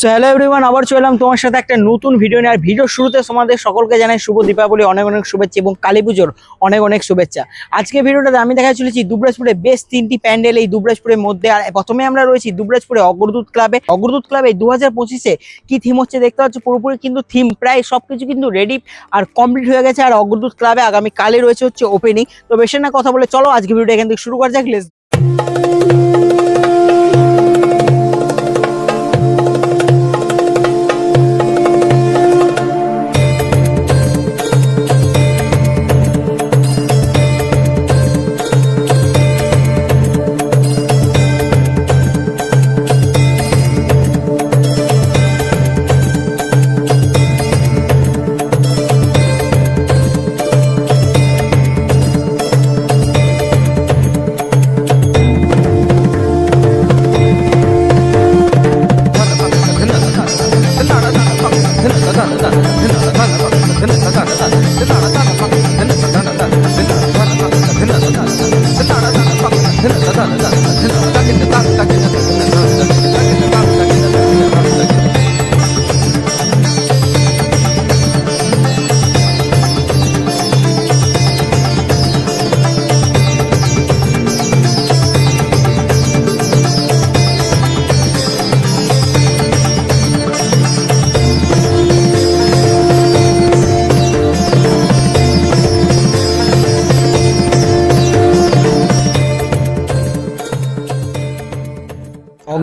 So hello everyone আবার চলে এলাম তোমার সাথে একটা নতুন ভিডিও নিয়ে। আর ভিডিও শুরুতে তোমাদের সকলকে জানাই শুভ দীপাবলি, অনেক অনেক শুভেচ্ছা এবং কালী পুজোর অনেক অনেক শুভেচ্ছা। আজকে ভিডিওটাতে আমি দেখা চলেছি দুবরাজপুরে বেশ তিনটি প্যান্ডেল এই দুবরাজপুরের মধ্যে। আর প্রথমে আমরা রয়েছি দুবরাজপুরে অগ্রদূত ক্লাবে। অগ্রদূত ক্লাবে দু হাজার পঁচিশে কি থিম হচ্ছে দেখতে পাচ্ছ? পুরোপুরি কিন্তু থিম প্রায় সব কিছু কিন্তু রেডি আর কমপ্লিট হয়ে গেছে। আর অগ্রদূত ক্লাবে আগামী কালে রয়েছে হচ্ছে ওপেনিং তো বেশি না কথা বলে চলো আজকে ভিডিওটা এখান থেকে শুরু করা যাক। লেস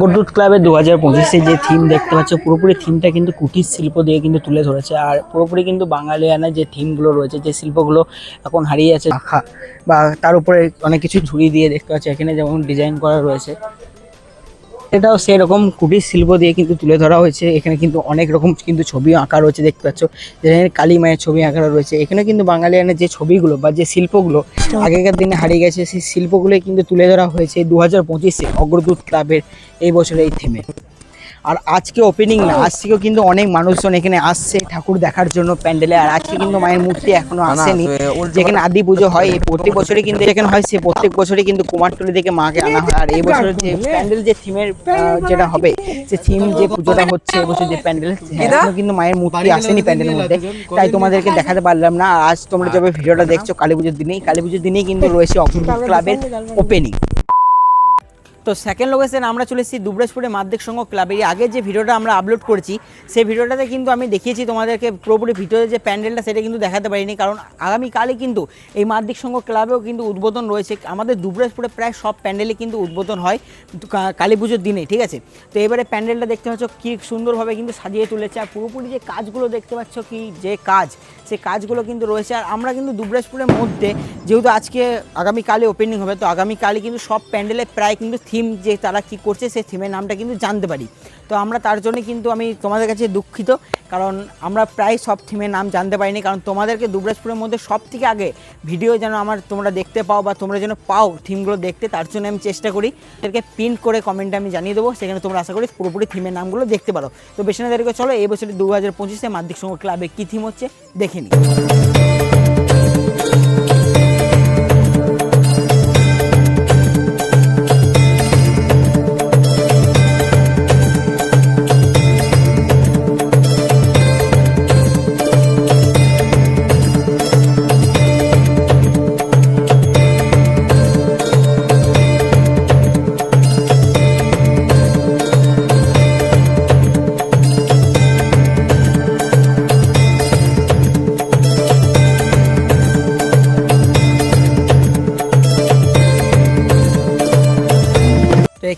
অগরদূত ক্লাবে দু হাজার পঁচিশে যে থিম দেখতে পাচ্ছ, পুরোপুরি থিমটা কিন্তু কুটির শিল্প দিয়ে কিন্তু তুলে ধরেছে। আর পুরোপুরি কিন্তু বাঙালিয়ানা যে থিমগুলো রয়েছে, যে শিল্পগুলো এখন হারিয়ে আছে বা তার উপরে অনেক কিছু ঝুড়ি দিয়ে দেখতে পাচ্ছে, এখানে যেমন ডিজাইন করা রয়েছে। এটাও সেরকম কুটির শিল্প দিয়ে কিন্তু তুলে ধরা হয়েছে। এখানে কিন্তু অনেক রকম কিন্তু ছবি আঁকা রয়েছে, দেখতে পাচ্ছ। যেখানে কালী মায়ের ছবি আঁকা রয়েছে। এখানে কিন্তু বাঙালিয়ানের যে ছবিগুলো বা যে শিল্পগুলো আগেকার দিনে হারিয়ে গেছে, সেই শিল্পগুলোই কিন্তু তুলে ধরা হয়েছে দু হাজার পঁচিশে অগ্রদূত ক্লাবের এই বছরের এই থিমে আর আজকে ওপেনিং না আজ থেকেও কিন্তু অনেক মানুষজন এখানে আসছে ঠাকুর দেখার জন্য প্যান্ডেলে আর আজকে কিন্তু মায়ের মূর্তি এখনও আসেনি। যেখানে আদি পুজো হয় এই প্রত্যেক বছরই কিন্তু যেখানে হয় সে প্রত্যেক বছরই কিন্তু কুমারটুলি থেকে মাকে আনা হয়। আর এই বছরের যে প্যান্ডেল যে থিমের যেটা হবে যে থিম যে পুজোটা হচ্ছে এবছর যে প্যান্ডেল এখনও কিন্তু মায়ের মূর্তি আসেনি প্যান্ডেলের মধ্যে। তাই তোমাদেরকে দেখাতে পারলাম না আজ তোমরা যবে ভিডিওটা দেখছ কালী পুজোর দিনেই কালী পুজোর দিনেই কিন্তু রয়েছে অগ্রদূত ক্লাবের ওপেনিং তো সেকেন্ড লোকেশন আমরা চলে এসেছি দুবরাজপুরে মাধ্যমিক সংঘ ক্লাবে আগে যে ভিডিওটা আমরা আপলোড করেছি, সেই ভিডিওটাতে কিন্তু আমি দেখিয়েছি তোমাদেরকে পুরোপুরি ভিডিওতে যে প্যান্ডেলটা, সেটা কিন্তু দেখাতে পারিনি। কারণ আগামীকালে কিন্তু এই মাধ্যমিক সংঘ ক্লাবেও কিন্তু উদ্বোধন রয়েছে। আমাদের দুবরাজপুরে প্রায় সব প্যান্ডেলে কিন্তু উদ্বোধন হয় কালী পুজোর দিনে, ঠিক আছে? তো এবারে প্যান্ডেলটা দেখতে পাচ্ছ কি সুন্দরভাবে কিন্তু সাজিয়ে তুলেছে। আর পুরোপুরি যে কাজগুলো দেখতে পাচ্ছ কি যে কাজ, সে কাজগুলো কিন্তু রয়েছে। আর আমরা কিন্তু দুবরাজপুরের মধ্যে, যেহেতু আজকে আগামীকালে ওপেনিং হবে, তো আগামীকালে কিন্তু সব প্যান্ডেলে প্রায় কিন্তু থিম যে তারা কি করছে, সেই থিমের নামটা কিন্তু জানতে পারি। তো আমরা তার জন্য কিন্তু আমি তোমাদের কাছে দুঃখিত, কারণ আমরা প্রায় সব থিমের নাম জানতে পারিনি, কারণ তোমাদেরকে দুবরাজপুরের মধ্যে সব থেকে আগে ভিডিও যেন আমার তোমরা দেখতে পাও বা তোমরা যেন পাও থিমগুলো দেখতে, তার জন্য আমি চেষ্টা করি। এদেরকে প্রিন্ট করে কমেন্টে আমি জানিয়ে দেবো, সেখানে তোমরা আশা করি পুরোপুরি থিমের নামগুলো দেখতে পারো। তো বেশি না দেরি করে চলো, এই বছর দু হাজার পঁচিশে মাধ্যমিক সংঘ ক্লাবে কী থিম হচ্ছে, দেখে নিই।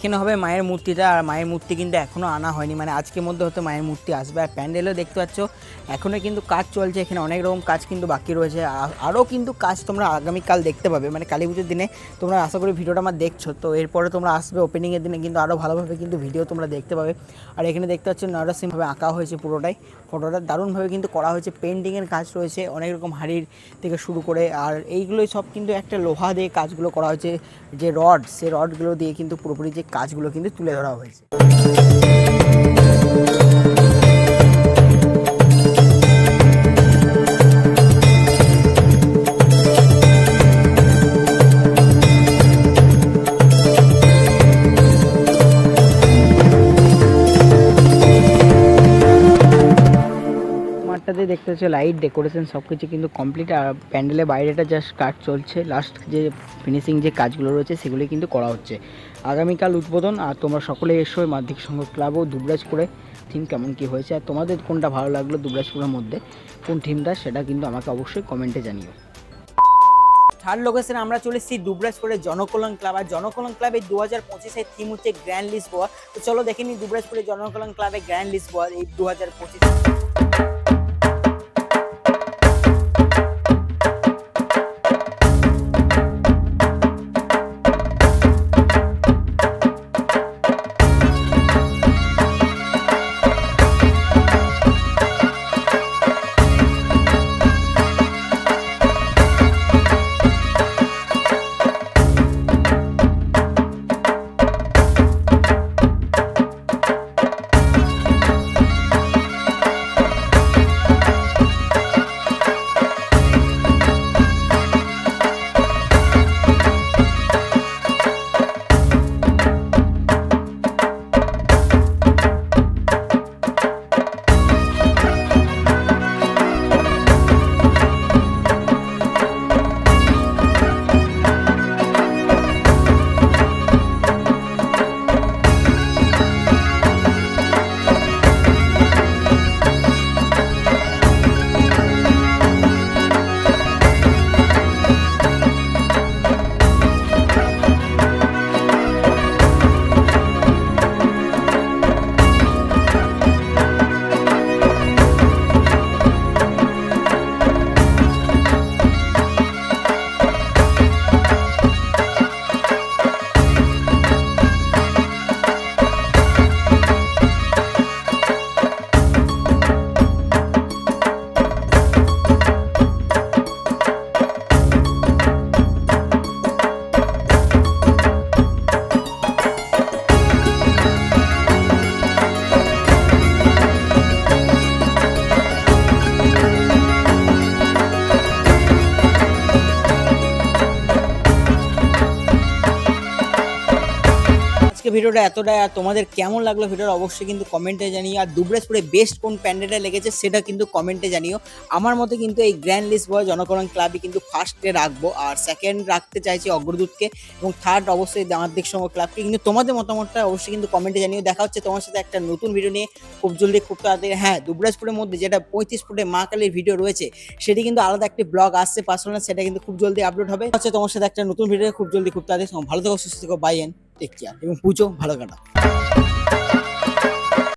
এখানে হবে মায়ের মূর্তিটা, আর মায়ের মূর্তি কিন্তু এখনও আনা হয়নি। মানে আজকের মধ্যে হয়তো মায়ের মূর্তি আসবে। আর প্যান্ডেলও দেখতে পাচ্ছ এখনও কিন্তু কাজ চলছে। এখানে অনেক রকম কাজ কিন্তু বাকি রয়েছে। আরও কিন্তু কাজ তোমরা আগামীকাল দেখতে পাবে। মানে কালী পুজোর দিনে তোমরা আশা করি ভিডিওটা আমার দেখছ। তো এরপরে তোমরা আসবে ওপেনিংয়ের দিনে কিন্তু আরও ভালোভাবে কিন্তু ভিডিও তোমরা দেখতে পাবে। আর এখানে দেখতে পাচ্ছ, নরসিংহভাবে আঁকা হয়েছে পুরোটাই। ফটোটা দারুণভাবে কিন্তু করা হয়েছে। পেন্টিংয়ের কাজ রয়েছে অনেক রকম হাড়ির থেকে শুরু করে। আর এইগুলোই সব কিন্তু একটা লোহা দিয়ে কাজগুলো করা হয়েছে। যে রড সে রডগুলো দিয়ে কিন্তু পুরোপুরি যে কাজগুলো কিন্তু তুলে ধরা হয়েছে। হচ্ছে লাইট ডেকোরেশন সব কিছু কিন্তু কমপ্লিট আর প্যান্ডেলের বাইরেটা জাস্ট কাজ চলছে। লাস্ট যে ফিনিশিং যে কাজগুলো রয়েছে সেগুলি কিন্তু করা হচ্ছে। আগামীকাল উদ্বোধন, আর তোমরা সকলে এসো মাধ্যমিক সংঘ ক্লাব ও দুবরাজপুরে। থিম কেমন কি হয়েছে, আর তোমাদের কোনটা ভালো লাগল দুবরাজপুরের মধ্যে? কোন থিমটা সেটা কিন্তু আমাকে অবশ্যই কমেন্টে জানিও। থার্ড লোকেশনে আমরা চলে এসেছি দুবরাজপুরের জনকল্যাণ ক্লাব আর জনকল্যাণ ক্লাবের দু হাজার পঁচিশের থিম হচ্ছে গ্র্যান্ড লিস্ট বোয়া তো চলো দেখে নিই দুবরাজপুরের জনকল্যাণ ক্লাবে গ্র্যান্ড লিস্ট বোয়া এই দু হাজার পঁচিশ। ভিডিওটা এতটাই, আর তোমাদের কেমন লাগল ভিডিওটা অবশ্যই কিন্তু কমেন্টে জানিও। আর দুবরাজপুরে বেস্ট কোন প্যান্ডেলটা লেগেছে সেটা কিন্তু কমেন্টে জানিও। আমার মতে কিন্তু এই গ্র্যান্ড লিস্ট বয় জনকল্যাণ ক্লাবই কিন্তু ফার্স্টে রাখব, আর সেকেন্ড রাখতে চাইছি অগ্রদূতকে। এবং থার্ড অবশ্যই দামার্দিক সংঘ ক্লাবকে কিন্তু তোমাদের মতামতটা অবশ্যই কিন্তু কমেন্টে জানিও। দেখা হচ্ছে তোমার সাথে একটা নতুন ভিডিও নিয়ে। খুব জলদি, খুব তাড়াতাড়ি। হ্যাঁ দুবরাজপুরের মধ্যে যেটা পঁয়ত্রিশ ফুটে মা কালীর ভিডিও রয়েছে, সেটি কিন্তু আলাদা একটি ব্লগ আসছে পার্সোনাল সেটা কিন্তু খুব জলদি আপলোড হবে। হচ্ছে তোমার সাথে একটা নতুন ভিডিও খুব জলদি, খুব তাড়াতাড়ি। ভালো থেকো, সুস্থ থেকো। বাই টেক কেয়ার এবং পুজো ভালো কাটা